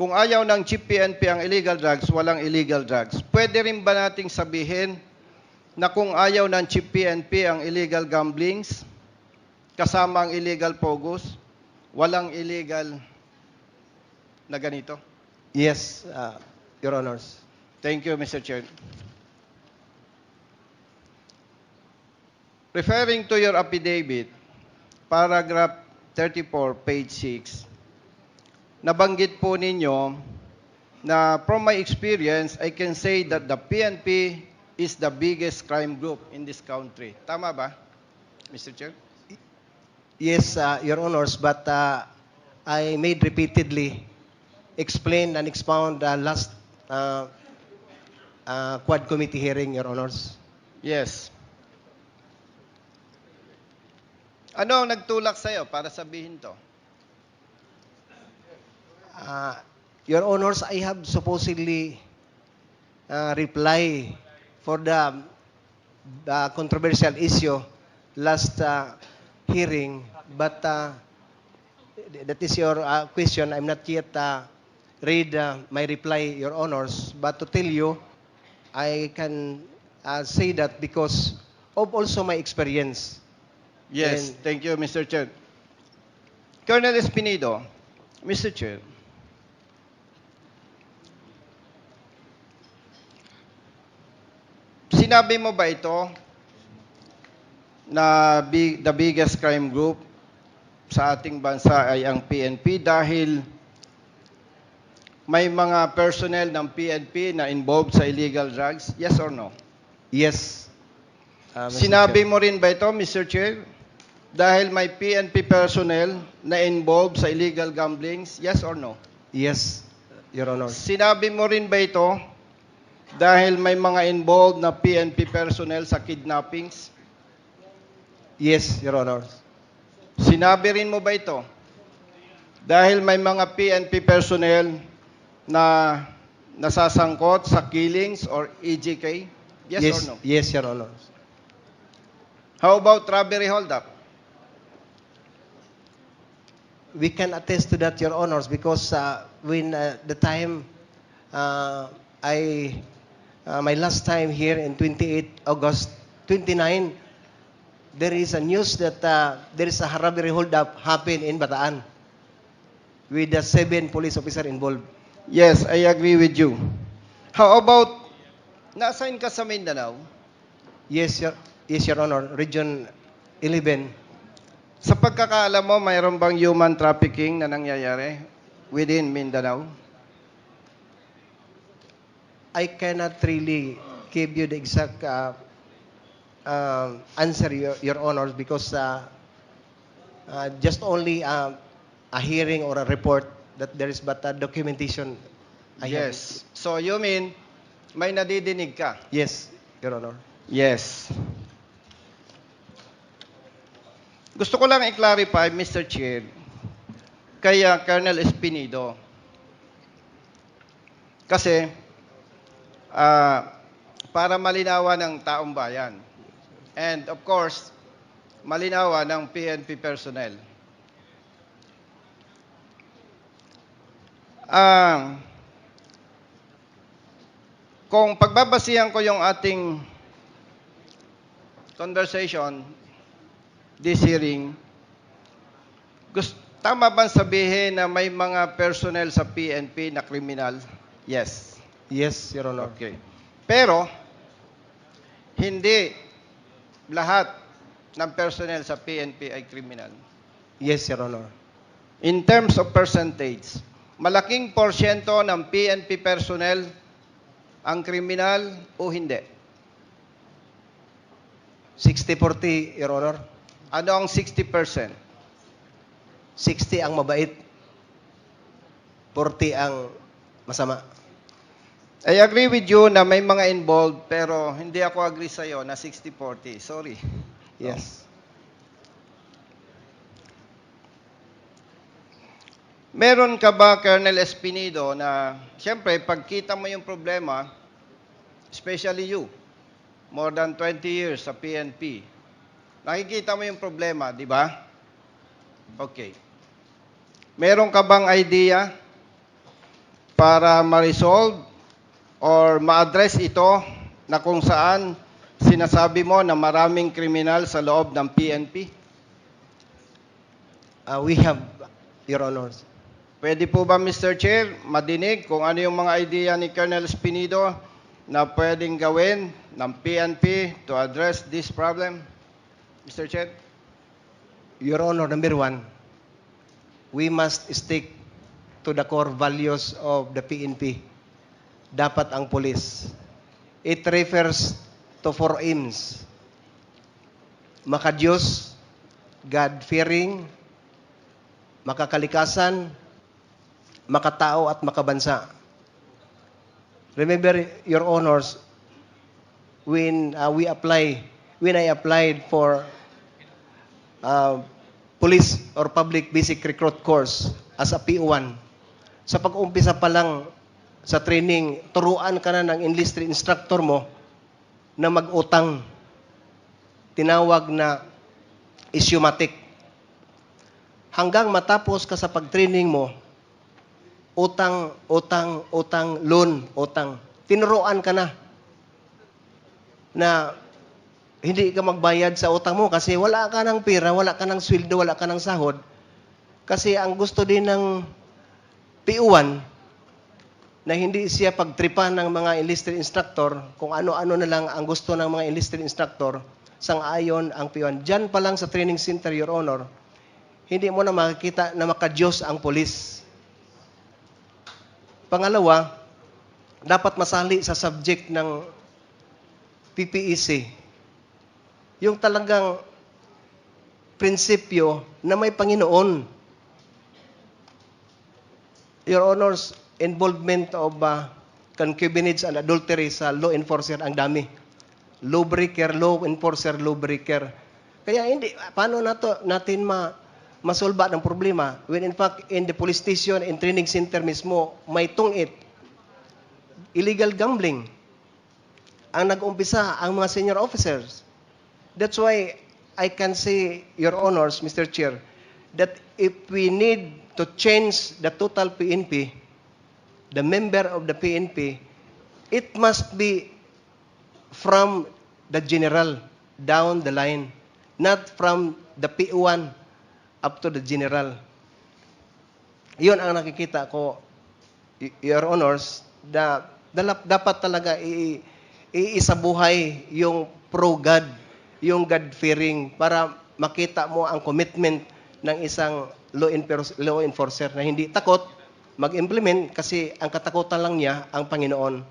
kung ayaw ng Chief PNP ang illegal drugs, walang illegal drugs. Pwede rin ba nating sabihin na kung ayaw ng Chief PNP ang illegal gamblings, kasama ang illegal pogos, walang illegal na ganito? Yes, uh, Your Honors. Thank you, Mr. Chair. Referring to your affidavit, paragraph 34, page 6, nabanggit po ninyo na from my experience, I can say that the PNP is the biggest crime group in this country. Tama ba, Mr. Chair? Yes, uh, Your Honors, but uh, I made repeatedly explain and expound the last uh, uh, Quad Committee hearing, Your Honors. Yes. Ano ang nagtulak sa'yo para sabihin to? Uh, Your Honors, I have supposedly uh, reply for the, the controversial issue last uh, hearing, but uh, that is your uh, question. I'm not yet uh, read uh, my reply, Your Honors, but to tell you, I can uh, say that because of also my experience. Yes, And- thank you, Mr. Chair. Colonel Espinido, Mr. Chair, sinabi mo ba ito na big, the biggest crime group sa ating bansa ay ang PNP dahil may mga personnel ng PNP na involved sa illegal drugs? Yes or no? Yes. uh, Mr. Sinabi Chair. mo rin ba ito, Mr. Chair? Dahil may PNP personnel na involved sa illegal gamblings, yes or no? Yes, Your Honors. Sinabi mo rin ba ito dahil may mga involved na PNP personnel sa kidnappings? Yes, Your Honors. Sinabi rin mo ba ito dahil may mga PNP personnel na nasasangkot sa killings or EJK? Yes, yes, or no? Yes, Your Honors. How about robbery holdup? We can attest to that, Your Honors, because uh, when uh, the time uh, I, uh, my last time here in 28 August 29, there is a news that uh, there is a robbery holdup happened in Bataan with the seven police officer involved. Yes, I agree with you. How about, na-assign ka sa Mindanao? Yes, Your, yes, Your Honor, Region 11. Sa pagkakaalam mo, mayroon bang human trafficking na nangyayari within Mindanao? I cannot really give you the exact uh, uh, answer, Your, Your Honors, because uh, uh, just only uh, a hearing or a report that there is but a documentation. I have. yes. So you mean, may nadidinig ka? Yes, Your Honor. Yes. Gusto ko lang i-clarify, Mr. Chair, kay uh, Colonel Espinido. Kasi, ah, para malinawan ng taong bayan. And of course, malinawan ng PNP personnel. Ah, kung pagbabasihan ko yung ating conversation, this hearing, gusto, tama bang sabihin na may mga personnel sa PNP na kriminal? Yes. Yes, Your Honor. Okay. Pero, hindi lahat ng personnel sa PNP ay kriminal. Yes, Your Honor. In terms of percentage, malaking porsyento ng PNP personnel ang kriminal o hindi? 60-40, Your Honor. Ano ang 60%? 60 ang mabait. 40 ang masama. I agree with you na may mga involved pero hindi ako agree sa'yo na 60-40. Sorry. Yes. Meron ka ba, Colonel Espinido, na siyempre, pagkita mo yung problema, especially you, more than 20 years sa PNP, nakikita mo yung problema, di ba? Okay. Meron ka bang idea para ma-resolve or ma-address ito na kung saan sinasabi mo na maraming kriminal sa loob ng PNP? Uh, we have, Your Honors. Pwede po ba, Mr. Chair, madinig kung ano yung mga idea ni Colonel Spinido na pwedeng gawin ng PNP to address this problem? Mr. Chair? Your Honor, number one, we must stick to the core values of the PNP. Dapat ang police. It refers to four aims. Makadiyos, God-fearing, makakalikasan, makatao at makabansa. Remember, Your Honors, when uh, we apply, when I applied for uh, police or public basic recruit course as a PO1. Sa pag-umpisa pa lang sa training, turuan ka na ng enlisted instructor mo na mag-utang. Tinawag na isyomatic. Hanggang matapos ka sa pag-training mo, utang, utang, utang, loan, utang. Tinuruan ka na na hindi ka magbayad sa utang mo kasi wala ka ng pera, wala ka ng sweldo, wala ka ng sahod. Kasi ang gusto din ng PO1 na hindi siya pagtripan ng mga enlisted instructor, kung ano-ano na lang ang gusto ng mga enlisted instructor, sang-ayon ang PO1. Diyan pa lang sa training center, Your Honor, hindi mo na makikita na makadiyos ang polis. Pangalawa, dapat masali sa subject ng PPEC yung talagang prinsipyo na may Panginoon. Your Honors, involvement of uh, concubinage and adultery sa law enforcer ang dami. Law breaker, law enforcer, law breaker. Kaya hindi, paano nato, natin ma, masolba ng problema when in fact in the police station and training center mismo may tungit illegal gambling ang nag-umpisa ang mga senior officers That's why I can say, Your Honors, Mr. Chair, that if we need to change the total PNP, the member of the PNP, it must be from the general down the line, not from the P1 up to the general. Yun ang nakikita ko, Your Honors, na dapat talaga i- iisabuhay yung pro-God yung God-fearing para makita mo ang commitment ng isang law enforcer na hindi takot mag-implement kasi ang katakutan lang niya ang Panginoon.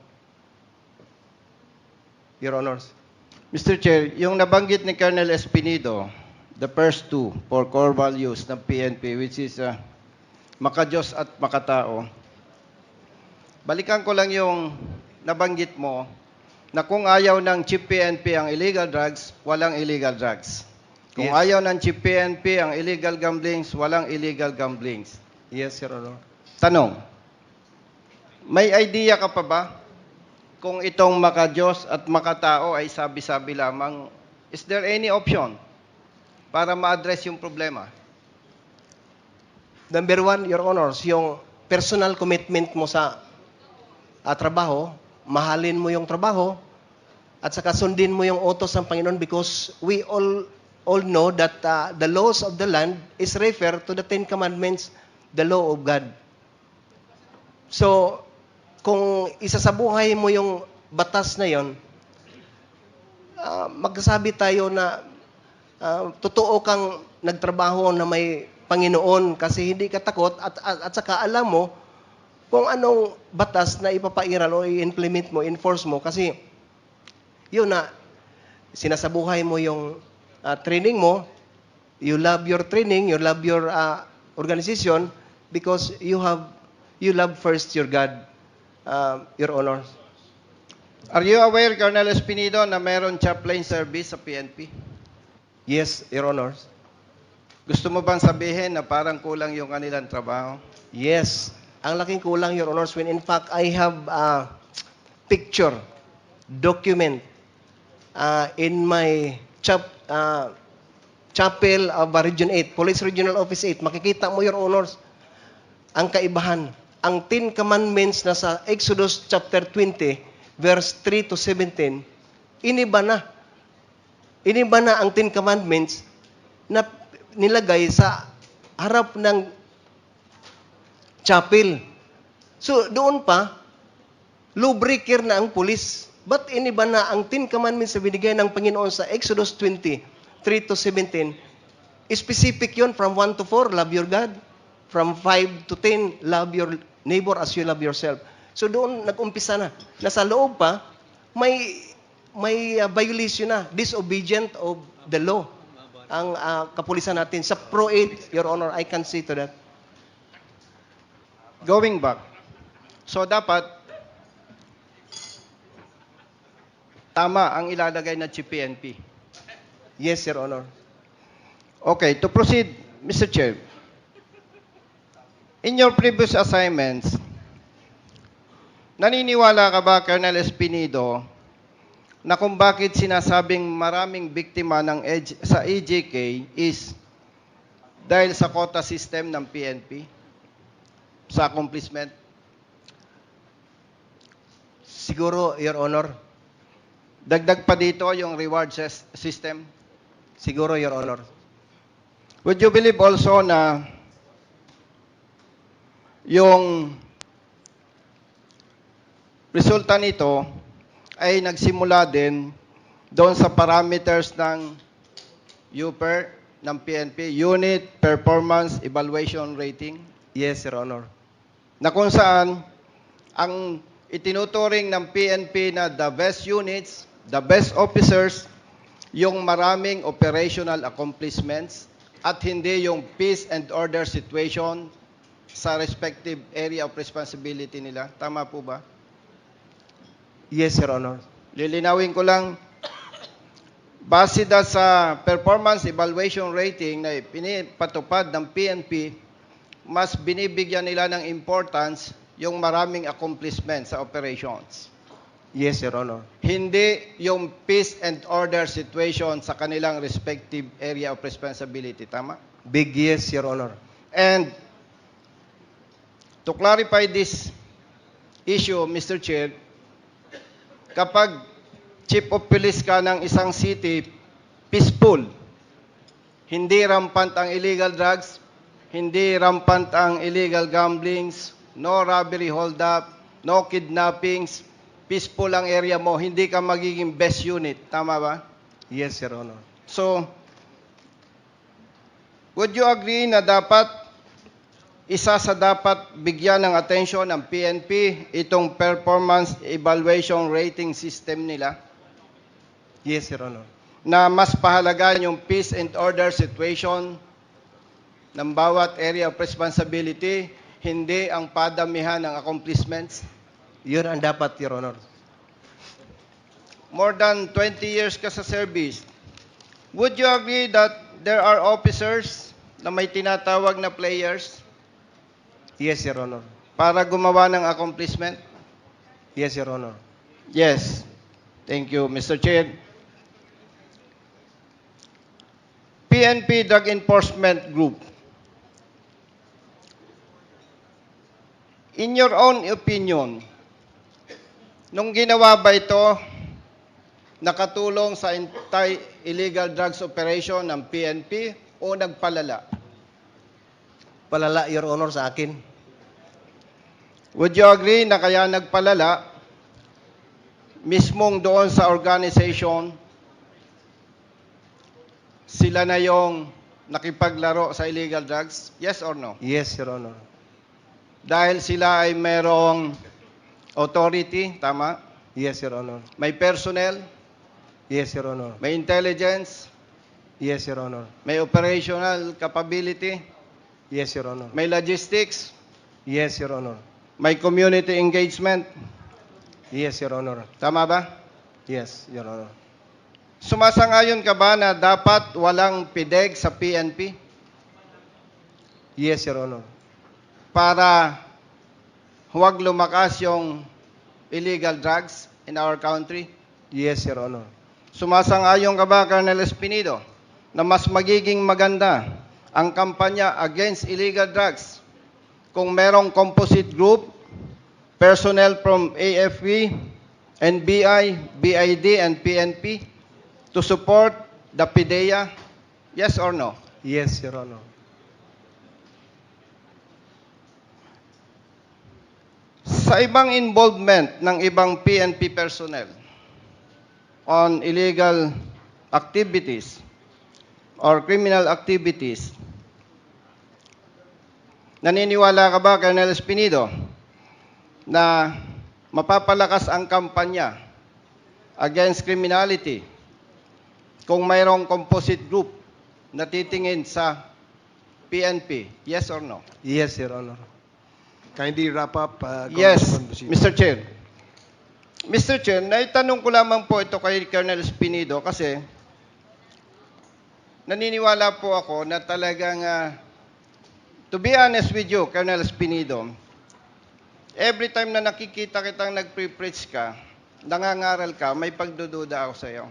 Your Honors. Mr. Chair, yung nabanggit ni Colonel Espinido, the first two for core values ng PNP, which is uh, makajos at makatao, balikan ko lang yung nabanggit mo na kung ayaw ng Chief PNP ang illegal drugs, walang illegal drugs. Kung Yes. ayaw ng Chief PNP ang illegal gamblings, walang illegal gamblings. Yes, Your Honor. Tanong, may idea ka pa ba kung itong makajos at makatao ay sabi-sabi lamang, is there any option para ma-address yung problema? Number one, Your Honors, yung personal commitment mo sa ah, trabaho, mahalin mo yung trabaho, at saka sundin mo yung utos ng Panginoon because we all all know that ah, the laws of the land is refer to the Ten Commandments, the law of God. So, kung isa sa buhay mo yung batas na yon, ah, magsasabi tayo na ah, totoo kang nagtrabaho na may Panginoon kasi hindi ka takot at, at, at saka alam mo kung anong batas na ipapairal o i-implement mo, enforce mo. Kasi yun na sinasabuhay mo yung ah, training mo, you love your training, you love your ah, organization because you have you love first your God, ah, your honor. Are you aware, Colonel Espinido, na meron chaplain service sa PNP? Yes, your honors. Gusto mo bang sabihin na parang kulang yung kanilang trabaho? Yes. Ang laking kulang, Your Honors, when in fact I have a picture, document uh, in my chap, uh, chapel of uh, Region 8, Police Regional Office 8. Makikita mo, Your Honors, ang kaibahan. Ang Ten Commandments na sa Exodus chapter 20, verse 3 to 17, iniba na. Iniba na ang Ten Commandments na nilagay sa harap ng chapel. So, doon pa, lawbreaker na ang pulis. Ba't iniba na ang Ten Commandments na binigay ng Panginoon sa Exodus 20, 3 to 17? Specific yon from 1 to 4, love your God. From 5 to 10, love your neighbor as you love yourself. So doon nag-umpisa na. Nasa loob pa, may may uh, violation na, disobedient of the law. Ang uh, kapulisan natin. Sa Pro 8, Your Honor, I can see to that. Going back. So dapat tama ang ilalagay na GPNP. Yes, Your Honor. Okay, to proceed, Mr. Chair. In your previous assignments, naniniwala ka ba, Colonel Espinido, na kung bakit sinasabing maraming biktima ng EJ sa EJK is dahil sa quota system ng PNP? Sa accomplishment? Siguro, Your Honor. Dagdag pa dito yung reward system? Siguro, Your Honor. Would you believe also na yung resulta nito ay nagsimula din doon sa parameters ng UPER, ng PNP, Unit Performance Evaluation Rating, Yes, Your Honor. na kung saan ang itinuturing ng PNP na the best units, the best officers, yung maraming operational accomplishments at hindi yung peace and order situation sa respective area of responsibility nila. Tama po ba? Yes, Your Honor. Lilinawin ko lang, base da sa performance evaluation rating na pinipatupad ng PNP, mas binibigyan nila ng importance yung maraming accomplishments sa operations. Yes, Your Honor. Hindi yung peace and order situation sa kanilang respective area of responsibility. Tama? Big yes, Your Honor. And to clarify this issue, Mr. Chair, kapag chief of police ka ng isang city, peaceful, hindi rampant ang illegal drugs, hindi rampant ang illegal gamblings, no robbery hold-up, no kidnappings, peaceful ang area mo, hindi ka magiging best unit. Tama ba? Yes, Your Honor. So, would you agree na dapat isa sa dapat bigyan ng atensyon ng PNP itong performance evaluation rating system nila Yes, Your Honor. na mas pahalagaan yung peace and order situation ng bawat area of responsibility, hindi ang padamihan ng accomplishments? Yun ang dapat, Your Honor. More than 20 years ka sa service, would you agree that there are officers na may tinatawag na players Yes, Your Honor. para gumawa ng accomplishment? Yes, Your Honor. Yes. Thank you, Mr. Chair. PNP Drug Enforcement Group. In your own opinion, nung ginawa ba ito, nakatulong sa anti-illegal drugs operation ng PNP o nagpalala? Palala, Your Honor, sa akin. Would you agree na kaya nagpalala mismong doon sa organization, sila na yung nakipaglaro sa illegal drugs? Yes or no? Yes, Your Honor. Dahil sila ay merong authority, tama? Yes, Your Honor. May personnel, Yes, Your Honor. may intelligence, Yes, Your Honor. may operational capability, Yes, Your Honor. may logistics, Yes, Your Honor. May community engagement. Yes, Your Honor. Tama ba? Yes, Your Honor. Sumasangayon ka ba na dapat walang PIDEG sa PNP? Yes, Your Honor. para huwag lumakas yung illegal drugs in our country? Yes, Your Honor. Sumasang-ayon ka ba, Colonel Espinido, na mas magiging maganda ang kampanya against illegal drugs kung merong composite group, personnel from AFP, NBI, BID, and PNP to support the PIDEA? Yes or no? Yes, Your Honor. Sa ibang involvement ng ibang PNP personnel on illegal activities or criminal activities, naniniwala ka ba, Colonel Espinido, na mapapalakas ang kampanya against criminality kung mayroong composite group na titingin sa PNP? Yes or no? Yes, Your Honor. Kindly wrap up, uh, Yes. Mr. Chair. Mr. Chair, naitanong ko lamang po ito kay Colonel Spinido kasi naniniwala po ako na talagang, ah, to be honest with you, Colonel Spinido, every time na nakikita kitang nagpre-preach ka, nangangaral ka, may pagdududa ako sa iyo.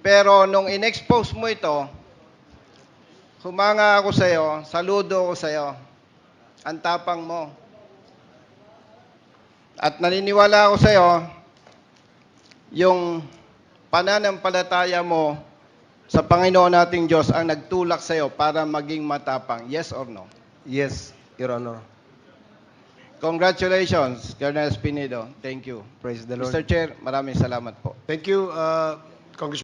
Pero nung in-expose mo ito, humanga ako sa iyo, saludo ako sa iyo. Ang tapang mo. At naniniwala ako sa iyo, yung pananampalataya mo sa Panginoon nating Diyos ang nagtulak sa iyo para maging matapang. Yes or no? Yes, Your Honor. Congratulations, Colonel Spinido. Thank you. Praise the Lord. Mr. Chair, maraming salamat po. Thank you, uh, Congressman